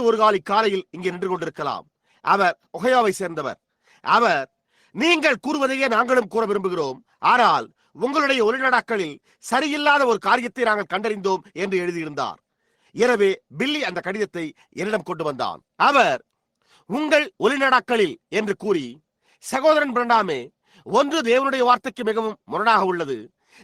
ஒரு காலை காலையில் இங்கே நின்று கொண்டிருக்கலாம். அவர் ஒகையாவை சேர்ந்தவர். அவர் நீங்கள் கூறுவதையே நாங்களும் கூற விரும்புகிறோம். ஆனால் உங்களுடைய ஒளிநடாக்களில் சரியில்லாத ஒரு காரியத்தை நாங்கள் கண்டறிந்தோம் என்று எழுதியிருந்தார். எனவே பில்லி அந்த கடிதத்தை என்னிடம் கொண்டு வந்தான். அவர் உங்கள் ஒளிநடாக்களில் என்று கூறி சகோதரன் பிரண்டாமே ஒன்று தேவனுடைய வார்த்தைக்கு மிகவும் முரணாக உள்ளது.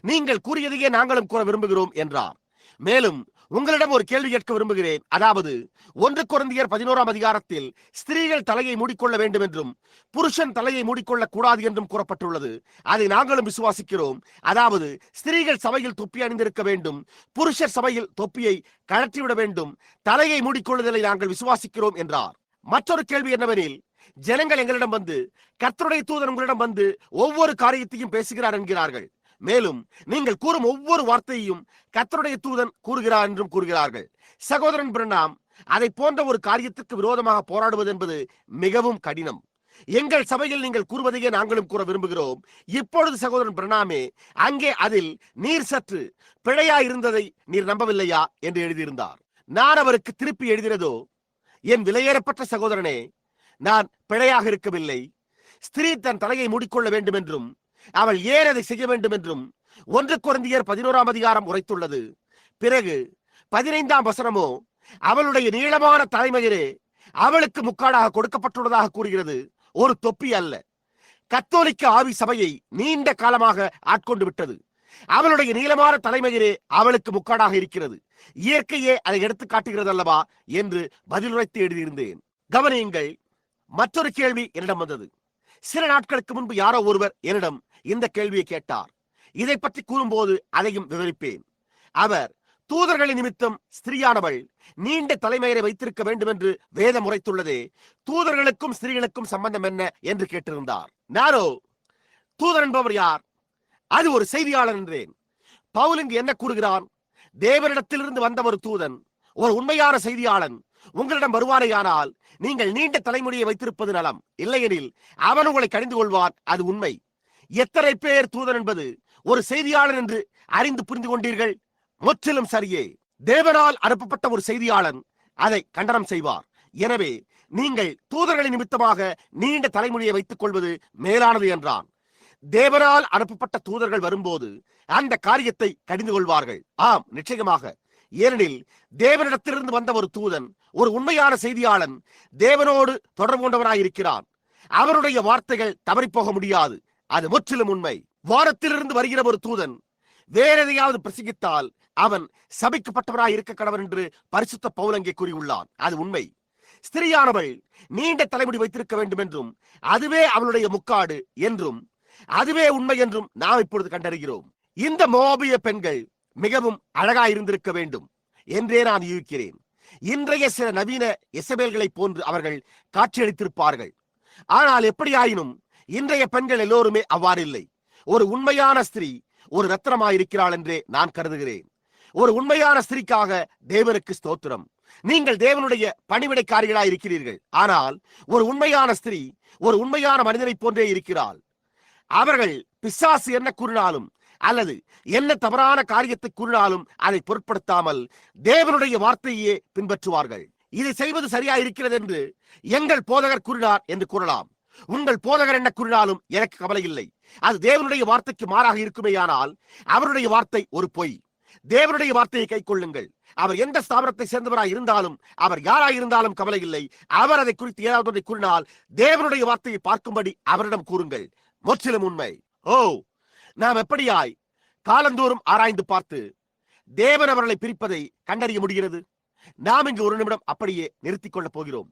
நீங்கள் கூறியதையே நாங்களும் கூற விரும்புகிறோம் என்றார். மேலும் உங்களிடம் ஒரு கேள்வி கேட்க விரும்புகிறேன். அதாவது ஒன்று குழந்தையர் பதினோராம் அதிகாரத்தில் ஸ்திரீகள் தலையை மூடிக்கொள்ள வேண்டும் என்றும் புருஷன் தலையை மூடிக்கொள்ள கூடாது என்றும் கூறப்பட்டுள்ளது. அதை நாங்களும் விசுவாசிக்கிறோம். அதாவது ஸ்திரீகள் சபையில் தொப்பி அணிந்திருக்க வேண்டும் புருஷர் சபையில் தொப்பியை கழற்றிவிட வேண்டும் தலையை மூடிக்கொள்ளுதலை நாங்கள் விசுவாசிக்கிறோம் என்றார். மற்றொரு கேள்வி என்னவெனில் ஜனங்கள் எங்களிடம் வந்து கர்த்தருடைய தூதன் உங்களிடம் வந்து ஒவ்வொரு காரியத்தையும் பேசுகிறார் என்கிறார்கள். மேலும் நீங்கள் கூறும் ஒவ்வொரு வார்த்தையையும் கத்தருடைய தூதன் கூறுகிறார் என்றும் கூறுகிறார்கள். சகோதரன் பிரணாம் அதை போன்ற ஒரு காரியத்திற்கு விரோதமாக போராடுவது என்பது மிகவும் கடினம். எங்கள் சபையில் நீங்கள் கூறுவதையே நாங்களும் கூற விரும்புகிறோம். இப்பொழுது சகோதரன் பிரணாமே அங்கே அதில் நீர் சற்று பிழையா இருந்ததை நீர் நம்பவில்லையா? என்று எழுதியிருந்தார். நான் அவருக்கு திருப்பி எழுதினதோ? என் விலையேறப்பட்ட சகோதரனே நான் பிழையாக இருக்கவில்லை. ஸ்திரீ தன் தலையை மூடிக்கொள்ள வேண்டும் என்றும் அவள் ஏன் அதை செய்ய வேண்டும் என்றும் ஒன்று குழந்தையர் பதினோராம் அதிகாரம் உரைத்துள்ளது. பிறகு பதினைந்தாம் வசனமோ அவளுடைய நீளமான தலைமையிலே அவளுக்கு முக்காடாக கொடுக்கப்பட்டுள்ளதாக கூறுகிறது. ஒரு தொப்பி அல்ல. கத்தோலிக்க ஆவி சபையை நீண்ட காலமாக ஆட்கொண்டு விட்டது. அவளுடைய நீளமான தலைமையிலே அவளுக்கு முக்காடாக இருக்கிறது. இயற்கையே அதை எடுத்து காட்டுகிறது அல்லவா என்று பதிலுரைத்து எழுதியிருந்தேன். கவனியுங்கள் மற்றொரு கேள்வி என்னிடம் வந்தது. சில நாட்களுக்கு முன்பு யாரோ ஒருவர் என்னிடம் இந்த கேள்வியை கேட்டார். இதை பற்றி கூறும்போது அதையும் விவரிப்பேன். அவர் தூதர்களின் நிமித்தம் ஸ்திரீயானவள் நீண்ட தலைமையரை வைத்திருக்க வேண்டும் என்று வேதம் உரைத்துள்ளதே தூதர்களுக்கும் ஸ்திரீகளுக்கும் சம்பந்தம் என்ன? என்று கேட்டிருந்தார். நானோ தூதர் என்பவர் யார்? அது ஒரு செய்தியாளர் என்றேன். பவுல் இங்கு என்ன கூறுகிறான்? தேவனிடத்திலிருந்து வந்த ஒரு தூதன் ஒரு உண்மையான செய்தியாளன் உங்களிடம் வருவானேயானால் நீங்கள் நீண்ட தலைமுடியை வைத்திருப்பது நலம். இல்லையெனில் அவன் உங்களை கணிந்து கொள்வான். அது உண்மை. எத்தனை பேர் தூதன் என்பது ஒரு செய்தியாளன் என்று அறிந்து புரிந்து கொண்டீர்கள்? முற்றிலும் சரியே. தேவனால் அனுப்பப்பட்ட ஒரு செய்தியாளன் அதை கண்டனம் செய்வார். எனவே நீங்கள் தூதர்களின் நிமித்தமாக நீண்ட தலைமுடியை வைத்துக் கொள்வது மேலானது என்றான். தேவனால் அனுப்பப்பட்ட தூதர்கள் வரும்போது அந்த காரியத்தை கடிந்து கொள்வார்கள். ஆம் நிச்சயமாக. ஏனெனில் தேவனிடத்திலிருந்து வந்த ஒரு தூதன் ஒரு உண்மையான செய்தியாளன் தேவனோடு தொடர்பு கொண்டவராயிருக்கிறான் அவருடைய வார்த்தைகள் தவறிப்போக முடியாது. அது முற்றிலும் உண்மை. வாரத்திலிருந்து வருகிற ஒரு தூதன் வேற எதையாவது பிரசங்கித்தால் அவன் சபிக்கப்பட்டவராய் இருக்க கடவன் என்று பரிசுத்த பௌலங்கே கூறியுள்ளான். அது உண்மை. ஸ்திரியானவள் நீண்ட தலைமுடி வைத்திருக்க வேண்டும் என்றும் அதுவே அவளுடைய முக்காடு என்றும் அதுவே உண்மை என்றும் நாம் இப்பொழுது கண்டறிகிறோம். இந்த மோபிய பெண்கள் மிகவும் அழகாயிருந்திருக்க வேண்டும் என்றே நான் யூகிக்கிறேன். இன்றைய சில நவீன எசபேல்களைப் போன்று அவர்கள் காட்சியளித்திருப்பார்கள். ஆனால் எப்படியாயினும் இன்றைய பெண்கள் எல்லோருமே அவ்வாறு இல்லை. ஒரு உண்மையான ஸ்திரீ ஒரு ரத்னமாயிருக்கிறாள் என்றே நான் கருதுகிறேன். ஒரு உண்மையான ஸ்திரீக்காக தேவனுக்கு ஸ்தோத்திரம். நீங்கள் தேவனுடைய பணிவிடைக்காரிகளாய் இருக்கிறீர்கள் ஆனால் ஒரு உண்மையான ஸ்திரீ ஒரு உண்மையான மனிதனைப் போன்றே இருக்கிறாள். அவர்கள் பிசாசு என்ன கூறினாலும் அல்லது என்ன தவறான காரியத்தை கூறினாலும் அதை பொருட்படுத்தாமல் தேவனுடைய வார்த்தையே பின்பற்றுவார்கள். இதை செய்வது சரியா இருக்கிறது என்று எங்கள் போதகர் கூறினார் என்று கூறலாம். உங்கள் போதகர் என்ன கூறினாலும் எனக்கு கவலை இல்லை. அது தேவனுடைய வார்த்தைக்கு மாறாக இருக்குமேயானால் அவருடைய வார்த்தை ஒரு பொய். தேவனுடைய வார்த்தையை கை கொள்ளுங்கள் அவர் எந்த ஸ்தாபனத்தை சேர்ந்தவராய் இருந்தாலும் அவர் யாராய் இருந்தாலும் கவலை இல்லை. அவர் அதை குறித்து ஏதாவது ஒன்றை கூறினால் தேவனுடைய வார்த்தையை பார்க்கும்படி அவரிடம் கூறுங்கள். முற்றிலும் உண்மை. ஓ நாம் எப்படியாய் காலந்தோறும் ஆராய்ந்து பார்த்து தேவன் அவர்களை பிரிப்பதை கண்டறிய முடிகிறது? நாம் இங்கு ஒரு நிமிடம் அப்படியே நிறுத்திக் கொள்ளப் போகிறோம்.